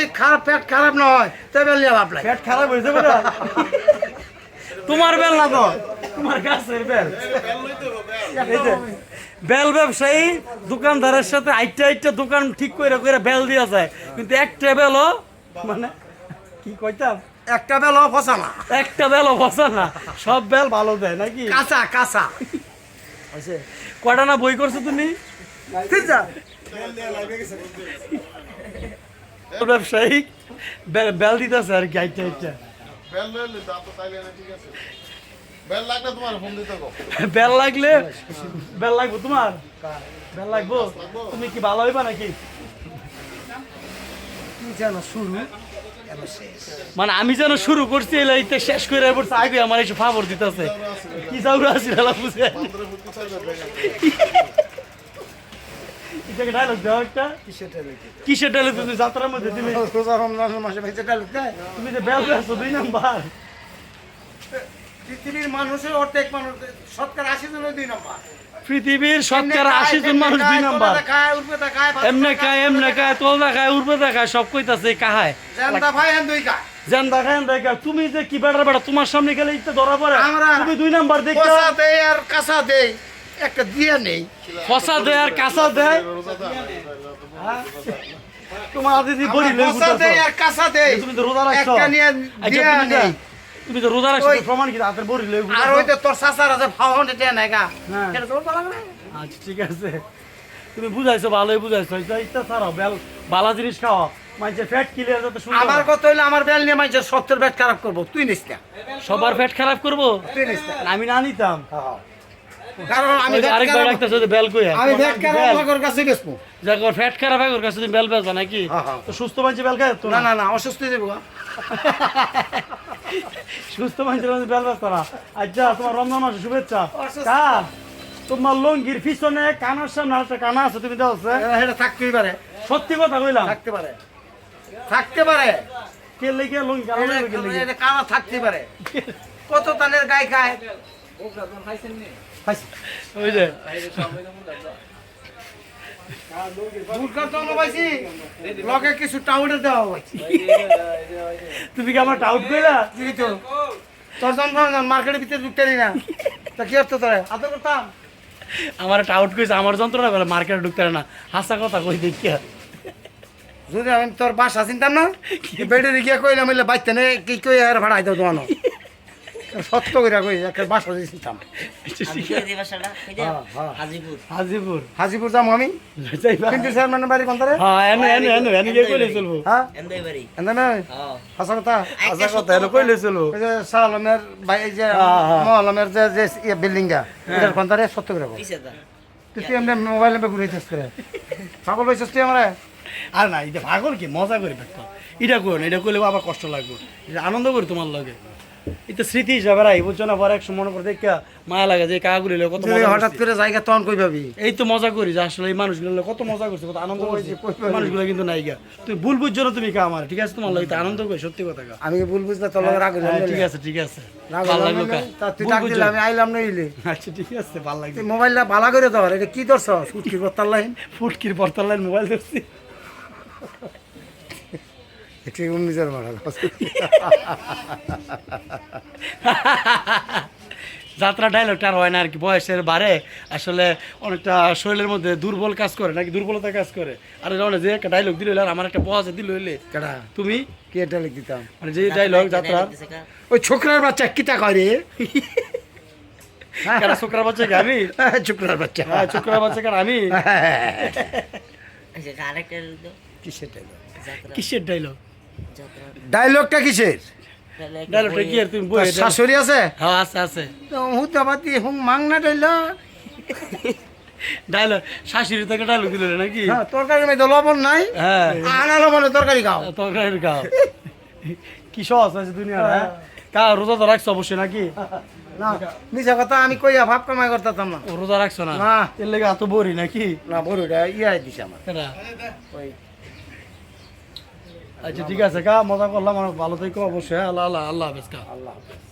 যদি খারাপ পেট খারাপ না হয় তবে বেল নিয়ে লাভ নাই। পেট খারাপ হয়েছে বলে? তোমার বেল না তো? তোমার গাছের বেল। বেল ব্যবসায়ী দোকানদারের সাথে আইটা আইটা দোকান ঠিক করে করে বেল দিয়া যায়। কিন্তু একটা বেলও মানে কি কইতাম? একটা বেল ফসা না। একটা বেলও বসা না। সব বেল ভালো দেয় নাকি? কাঁচা কাঁচা। হয়েছে কয়টা না বই করছ তুমি? ঠিক আছে ব্যবসায়ী? বেল দিতেছে আর কি আইটা আইটা বেল লাগলে তোমার ফোন দিতে গো বেল লাগলে? বেল লাগবো তোমার? বেল লাগবো? তুমি কি ভালো হইবা নাকি? শুরু মানে আমি যেন শুরু করছি শেষ করে পড়ছে আগে আমার এসে ফাবর দিতেছে। কি চাউর আছে হেলা বুঝে? ডায়লগ দাও একটা। কিসের ডায়লগ তুমি যাত্রার মধ্যে তুমি রোজা মাসে দেয়? তুমি যে দুই নাম্বার। পৃথিবীর মানুষের অর্ধেক মানুষ শতকরা আশি জন দুই নম্বর। পৃথিবীর শতকরা আশি জন মানুষ দুই নাম্বার। এমনে খায় এমনে খায় তোলদা খায় উর্বদা খায় সব কইতাছে কাহায়? জানতা ভাই হ্যাঁ দুই খায় জান দেখায় দেখা তুমি যে কি বেড়া বেড়া তোমার সামনে গেলে ধরা পড়ে। আমরা- তুমি দুই নাম্বার দেখতে আর কাঁচা দেয় একটা দিয়ে নেই। ফসা দেয় আর কাঁচা দেয়? তোমার দিদি লই কষা দেয় আর কাঁচা দেয়। তুমি তো রোজা রাখছো। একটা নিয়ে দিয়ে নেই। তুমি তো রোজা রাখছো প্রমাণ কি হাতের বড়ি লই আর ওই তো তোর শাসার আছে ফাউন্ড গা। হ্যাঁ। এটা ভালো না? আচ্ছা ঠিক আছে। তুমি বুঝাইছো ভালোই বুঝাইছো। ইচ্ছা ছাড়াও বেল বালা জিনিস খাওয়া ফ্যাট ক্লিয়ার যাতে শুনতে আমার কথা হইলে আমার বেল নিয়ে মাইছে সত্তর ব্যাট খারাপ করব। তুই নিস না। সবার ফ্যাট খারাপ করব? তুই নিস না। আমি না নিতাম। কারণ আমি আরেকবার খারাপ- যে বেল কই আমি ব্যাট খারাপ আমার কাছে বেসবো যাক ফ্যাট খারাপ হয় ওর কাছে তুমি বেল বেচবা নাকি? হ্যাঁ, হ্যাঁ। তো সুস্থ মানুষ বেল খায় তো না না না অসুস্থ দেবো সুস্থ মানুষের মধ্যে বেল বেচতো না। আচ্ছা তোমার রমজান মাসে শুভেচ্ছা। অসুস্থ। তোমার লঙ্গির পিছনে কানার সামনে আরেকটা কানা আছে তুমি দাও এটা থাকতেই পারে। সত্যি কথা কইলাম। থাকতে পারে। থাকতে পারে। কে লেগে লঙ্গি কে কানা থাকতে পারে। কত তানের গায়ে খায়? দেওয়া তুমি কি আমার টাউট কইলা তুই তো তোর মার্কেটের ভিতরে ঢুকতে না তা কি অর্থ তোরা আদর করতাম আমার টাউট কইছে আমার যন্ত্রণা বলে মার্কেটে ঢুকতে না। হাসা কথা কই দেখিয়া যদি আমি তোর বাসা চিনতাম না? বেডে গিয়ে কইলাম বাইতে নে কি কই আর ভাড়াই দাও তোমার? সত্য করে কই একটা বাসা বাসাটা কই দিই হ্যাঁ, হ্যাঁ। হাজিপুর। হাজিপুর। হাজিপুর যাব আমি? কিন্তু চেয়ারম্যানের বাড়ি কোন তারে হ্যাঁ এনে এনে এনে এনে গিয়ে কইলে চলবো। হ্যাঁ? এন্দাই বাড়ি। এন্দা না হ্যাঁ। হাসা কথা। হাসা কথা এনে কইলে চলবো। ওই যে ভাই যে। মহ আলমের যে যে বিল্ডিংটা এটার কোন তারে সত্য করে। তুই এমনি মোবাইল নাম্বার করে পাগল তুই আমার? আর না এটা পাগল কি? মজা করে দেখো এটা করো না এটা করলে আবার কষ্ট লাগবে। এটা আনন্দ করি তোমার লাগে। এটা স্মৃতি হিসাবে রাই বুঝছ না? পরে একসময় মনে করে দেখা মায়া লাগে যে কাগুলি কত হঠাৎ করে জায়গা তখন কই পাবি? এই তো মজা করি যে আসলে এই মানুষগুলো কত মজা করছে কত আনন্দ করছে। মানুষগুলো কিন্তু নাই গা। তুমি ভুল বুঝছ না তুমি কা আমার? ঠিক আছে তোমার লাগে আনন্দ করি সত্যি কথা কা। আমি ভুল বুঝতে তোর রাগ হ্যাঁ, ঠিক আছে ঠিক আছে। ভালো লাগল কা। তুই ডাক দিলে আমি আইলাম না ইলে আচ্ছা ঠিক আছে ভালো লাগছে মোবাইলটা ভালো করে দেওয়ার এটা কি ধরছ? সুটকি করতার লাইন? ফুটকির পর্তার লাইন মোবাইল ধরছি। এটি নিজের মারা যাত্রা ডায়লগটা আর হয় না আর কি বয়সের বাড়ে আসলে অনেকটা শরীরের মধ্যে দুর্বল কাজ করে নাকি দুর্বলতা কাজ করে। আর যে একটা ডায়লগ দিল আর আমার একটা বয়সে দিল হইলে। কেডা? তুমি? কি লিখ দিতাম? মানে যে ডায়লগ যাত্রা ওই ছোকরার বাচ্চা কিটা করে কেন ছোকরা বাচ্চা কি আমি? ছোকরার বাচ্চা। হ্যাঁ ছোকরা বাচ্চা আমি? আচ্ছা আরেকটা কিসের ডায়লগ কিসের ডায়লগ ডায়লগটা কিসের? ডায়লগটা কি আর তুমি বই শাশুড়ি আছে? হ্যাঁ আছে আছে। হুদাবাতি হুং মাংনা ডাইলগ ডায়লগ শাশুড়ি থেকে ডায়লগ দিল নাকি? হ্যাঁ তরকারি মধ্যে লবণ নাই। হ্যাঁ। আনা লবণে তরকারি খাও। তরকারির গাও কি সহজ আছে দুনিয়া হ্যাঁ? কা রোজা তো রাখছো অবশ্যই নাকি? না মিছা কথা আমি কইয়া ভাব কামাই করতাম না। রোজা রাখছো না? না। এর লেগে এত বড়ি নাকি? না বড়টা ইয়া দিছে আমার। ওই আচ্ছা ঠিক আছে কা মজা করলাম ভালো থেকো অবশ্যই হ্যাঁ, আল্লাহ আল্লাহ আল্লাহ হাফেজ কা। আল্লাহ হাফেজ।